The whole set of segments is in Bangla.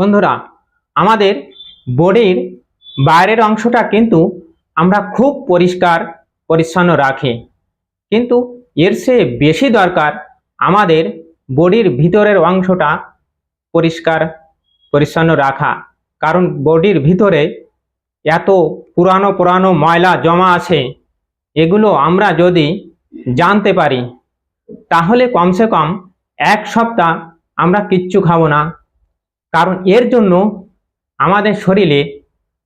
বন্ধুরা, আমাদের বডির বাইরের অংশটা কিন্তু আমরা খুব পরিষ্কার, পরিচ্ছন্ন রাখি। কিন্তু এর চেয়ে বেশি দরকার আমাদের বডির ভিতরের অংশটা পরিষ্কার, পরিচ্ছন্ন রাখা। কারণ বডির ভিতরে এত পুরানো পুরানো ময়লা জমা আছে, এগুলো আমরা যদি জানতে পারি, তাহলে কমসে কম এক সপ্তাহ আমরা কিচ্ছু খাব না। কারণ এর জন্য আমাদের শরীরে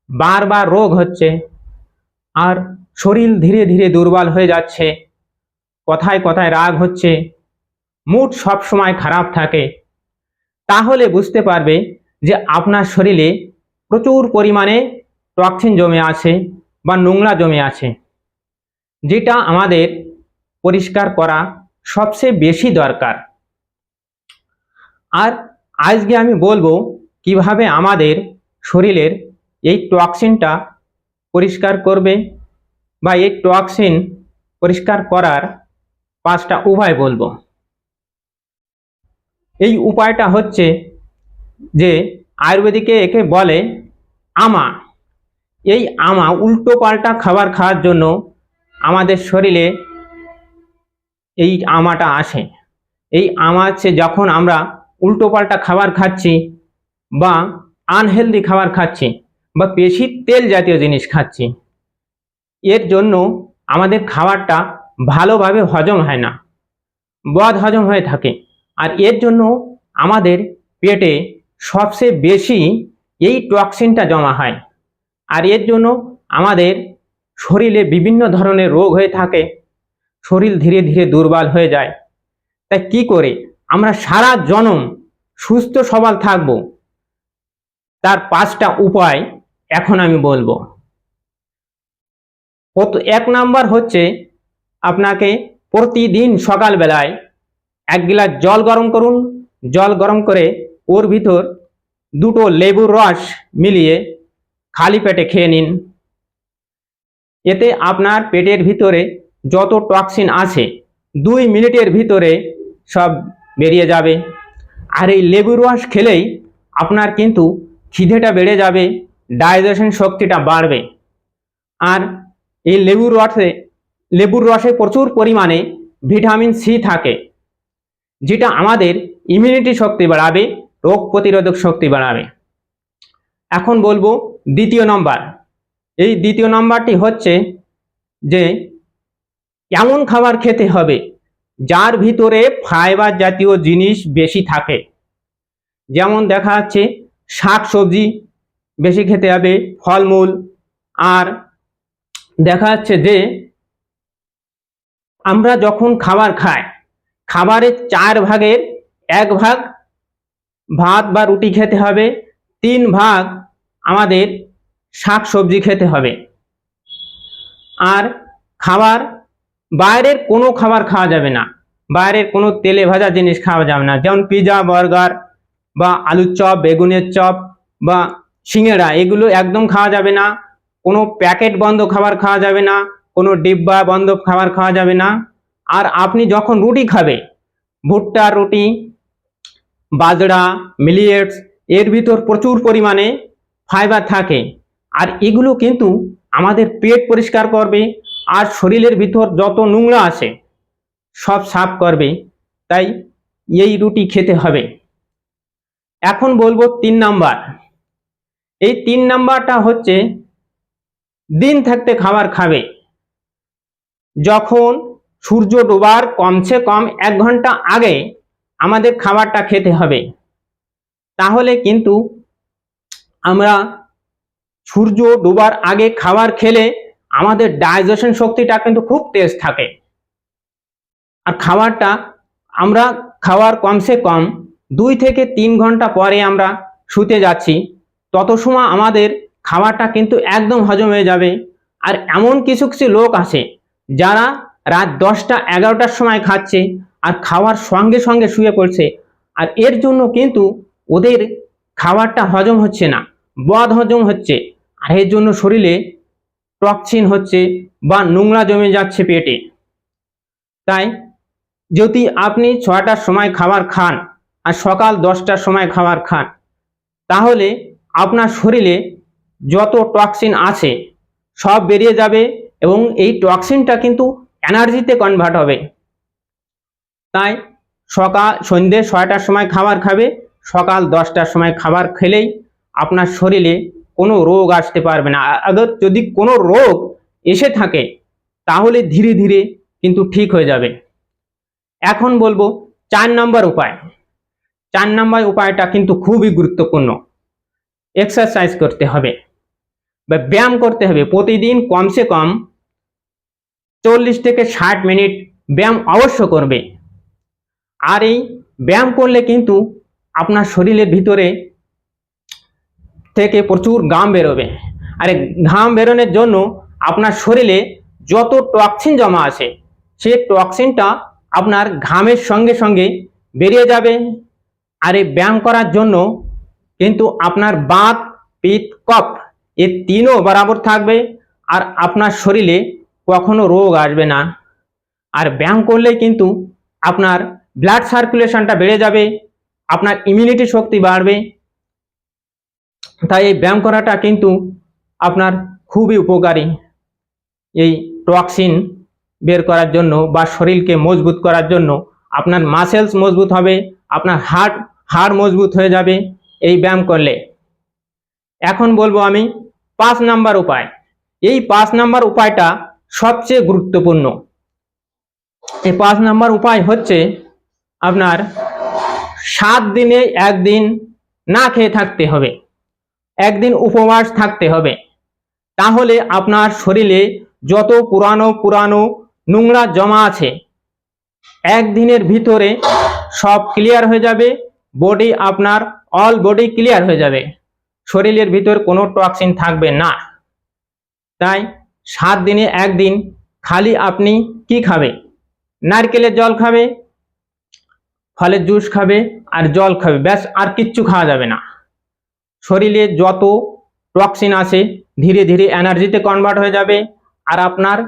বারবার রোগ হচ্ছে আর শরীর ধীরে ধীরে দুর্বল হয়ে যাচ্ছে, কথায় কথায় রাগ হচ্ছে, মুড সব সময় খারাপ থাকে। তাহলে বুঝতে পারবে যে আপনার শরীরে প্রচুর পরিমাণে টক্সিন জমে আছে বা নোংরা জমে আছে, যেটা আমাদের পরিষ্কার করা সবচেয়ে বেশি দরকার। আর আজকে আমি বলব কীভাবে আমাদের শরীরের এই টক্সিনটা পরিষ্কার করবে বা এই টক্সিন পরিষ্কার করার পাঁচটা উপায় বলব। এই উপায়টা হচ্ছে যে আয়ুর্বেদিকে একে বলে আমা। এই আমা উল্টো পাল্টা খাবার খাওয়ার জন্য আমাদের শরীরে এই আমাটা আসে। এই আমা হচ্ছে যখন আমরা উল্টো পাল্টা খাবার খাচ্ছি বা আনহেলদি খাবার খাচ্ছি বা বেশি তেল জাতীয় জিনিস খাচ্ছি, এর জন্য আমাদের খাবারটা ভালোভাবে হজম হয় না, বদ হজম হয়ে থাকে। আর এর জন্য আমাদের পেটে সবচেয়ে বেশি এই টক্সিনটা জমা হয়। আর এর জন্য আমাদের শরীরে বিভিন্ন ধরনের রোগ হয়ে থাকে, শরীর ধীরে ধীরে দুর্বল হয়ে যায়। তাই কি করে আমরা সারা জনম সুস্থ সবল থাকব। তার পাঁচটা উপায় এখন আমি বলব। এক নাম্বার হচ্ছে আপনাকে প্রতিদিন সকালবেলায় এক গ্লাস জল গরম করুন। জল গরম করে ওর ভিতর দুটো লেবুর রস মিলিয়ে খালি পেটে খেয়ে নিন। এতে আপনার পেটের ভিতরে যত টক্সিন আছে, দুই মিনিটের ভিতরে সব বেরিয়ে যাবে। আর এই লেবুর রস খেলেই আপনার কিন্তু খিদেটা বেড়ে যাবে ডাইজেশন শক্তিটা বাড়বে। আর এই লেবুর রসে লেবুর রসে প্রচুর পরিমাণে ভিটামিন সি থাকে, যেটা আমাদের ইমিউনিটি শক্তি বাড়াবে, রোগ প্রতিরোধক শক্তি বাড়াবে। এখন বলব দ্বিতীয় নম্বর। এই দ্বিতীয় নম্বরটি হচ্ছে যে এমন খাবার খেতে হবে? যার ভিতরে ফাইবার জাতীয় জিনিস বেশি থাকে। যেমন দেখা যাচ্ছে, শাক সবজি বেশি খেতে হবে, ফলমূল। আর দেখা যাচ্ছে যে, আমরা যখন খাবার খাই খাবারের চার ভাগের এক ভাগ ভাত বা রুটি খেতে হবে, তিন ভাগ আমাদের শাক সবজি খেতে হবে। আর খাবার বাইরের কোনো খাবার খাওয়া যাবে না। বাইরের কোনো তেলে ভাজা জিনিস খাওয়া যাবে না। যেমন পিৎজা বার্গার বা আলুর চপ, বেগুনের চপ বা সিঙেড়া, এগুলো একদম খাওয়া যাবে না। কোনো প্যাকেট বন্ধ খাবার খাওয়া যাবে না। কোনো ডিব্বা বন্ধ খাবার খাওয়া যাবে না। আর আপনি যখন রুটি খাবে ভুট্টার রুটি, বাজরা, মিলিয়েটস, এর ভিতর প্রচুর পরিমাণে ফাইবার থাকে। আর এগুলো কিন্তু আমাদের পেট পরিষ্কার করবে আর শরীরের ভিতর যত নোংরা আছে, সব সাফ করবে, তাই এই রুটি খেতে হবে। এখন বলব তিন নাম্বার। এই তিন নাম্বারটা হচ্ছে, দিন থাকতে খাবার খাবে। যখন সূর্য ডোবার কমসে কম এক ঘণ্টা আগে আমাদের খাবারটা খেতে হবে, তাহলে কিন্তু আমরা সূর্য ডোবার আগে খাবার খেলে আমাদের ডাইজেশন শক্তিটা কিন্তু খুব তেজ থাকে। আর খাবারটা আমরা খাওয়ার কমসে কম দুই থেকে তিন ঘণ্টা পরে আমরা শুতে যাচ্ছি, তত সময় আমাদের খাবারটা কিন্তু একদম হজম হয়ে যাবে। আর এমন কিছু কিছু লোক আছে যারা রাত দশটা এগারোটার সময় খাচ্ছে আর খাওয়ার সঙ্গে সঙ্গে শুয়ে পড়ছে। আর এর জন্য কিন্তু ওদের খাবারটা হজম হচ্ছে না, বদ হজম হচ্ছে। আর এর জন্য শরীরে টক্সিন হচ্ছে বা নোংরা জমে যাচ্ছে পেটে। তাই যদি আপনি ছয়টার সময় খাবার খান আর সকাল দশটার সময় খাবার খান, তাহলে আপনার শরীরে যত টক্সিন আছে সব বেরিয়ে যাবে এবং এই টক্সিনটা কিন্তু এনার্জিতে কনভার্ট হবে। তাই সকাল, সন্ধ্যে ছয়টার সময় খাবার খাবে, সকাল দশটার সময় খাবার খেলেই আপনার শরীরে কোনো রোগ আসতে পারবে না। আবার যদি কোনো রোগ এসে থাকে, তাহলে ধীরে ধীরে কিন্তু ঠিক হয়ে যাবে। এখন বলব চার নম্বর উপায়। চার নম্বর উপায়টা কিন্তু খুবই গুরুত্বপূর্ণ। এক্সারসাইজ করতে হবে বা ব্যায়াম করতে হবে। প্রতিদিন কমসে কম চল্লিশ থেকে ষাট মিনিট ব্যায়াম অবশ্য করবে। আর এই ব্যায়াম করলে কিন্তু আপনার শরীরের ভিতরে থেকে প্রচুর ঘাম বেরোবে। আর ঘাম বেরোনোর জন্য আপনার শরীরে যত টক্সিন জমা আছে সেই টক্সিনটা আপনার ঘামের সঙ্গে সঙ্গে বেরিয়ে যাবে। আর এই ব্যায়াম করার জন্য কিন্তু আপনার বাত পিত কফ এ তিনও বরাবর থাকবে আর আপনার শরীরে কখনো রোগ আসবে না। আর ব্যায়াম করলে কিন্তু আপনার ব্লাড সার্কুলেশনটা বেড়ে যাবে, আপনার ইমিউনিটি শক্তি বাড়বে তাই এই ব্যায়াম করাটা কিন্তু আপনার খুবই উপকারী। এই টক্সিন বের করার জন্য বা শরীরকে মজবুত করার জন্য আপনার মাসেলস মজবুত হবে, আপনার হার্ট হাড় মজবুত হয়ে যাবে এই ব্যায়াম করলে। এখন বলব আমি পাঁচ নাম্বার উপায়। এই পাঁচ নাম্বার উপায়টা সবচেয়ে গুরুত্বপূর্ণ। এই পাঁচ নাম্বার উপায় হচ্ছে আপনার সাত দিনে একদিন না খেয়ে থাকতে হবে। একদিন উপবাস থাকতে হবে। তাহলে আপনার শরীরে যত পুরানো পুরানো নোংরা জমা আছে, একদিনের ভিতরে সব ক্লিয়ার হয়ে যাবে বডি আপনার অল বডি ক্লিয়ার হয়ে যাবে। শরীরের ভিতর কোনো টক্সিন থাকবে না। তাই সাত দিনে একদিন খালি আপনি কি খাবে? নারকেলের জল খাবে, ফলের জুস খাবে আর জল খাবে, ব্যাস আর কিচ্ছু খাওয়া যাবে না। শরীরে যত টক্সিন আছে ধীরে ধীরে এনার্জিতে কনভার্ট হয়ে যাবে আর আপনার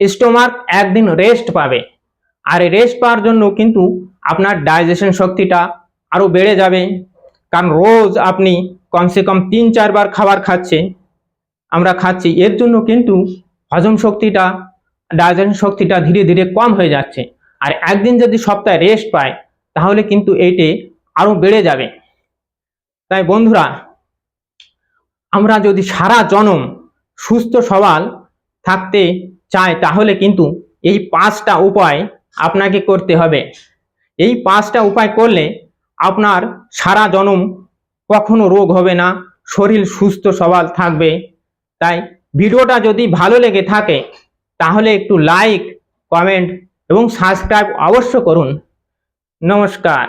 স্টোমাক একদিন রেস্ট পাবে। আর রেস্ট পাওয়ার জন্য কিন্তু আপনার ডাইজেশন শক্তিটা আরও বেড়ে যাবে। কারণ রোজ আপনি কমসে কম তিন চারবার খাবার খাচ্ছে আমরা খাচ্ছি, এর জন্য কিন্তু হজম শক্তিটা ডাইজেশন শক্তিটা ধীরে ধীরে কম হয়ে যাচ্ছে। আর একদিন যদি সপ্তাহে রেস্ট পায়, তাহলে কিন্তু এইটে আরও বেড়ে যাবে। তাই বন্ধুরা আমরা যদি সারা জনম সুস্থ সবাল থাকতে চাই, তাহলে কিন্তু এই পাঁচটা উপায় আপনাকে করতে হবে। এই পাঁচটা উপায় করলে আপনার সারা জনম কখনো রোগ হবে না, শরীর সুস্থ সবাল থাকবে। তাই ভিডিওটা যদি ভালো লেগে থাকে, তাহলে একটু লাইক কমেন্ট এবং সাবস্ক্রাইব অবশ্য করুন। নমস্কার।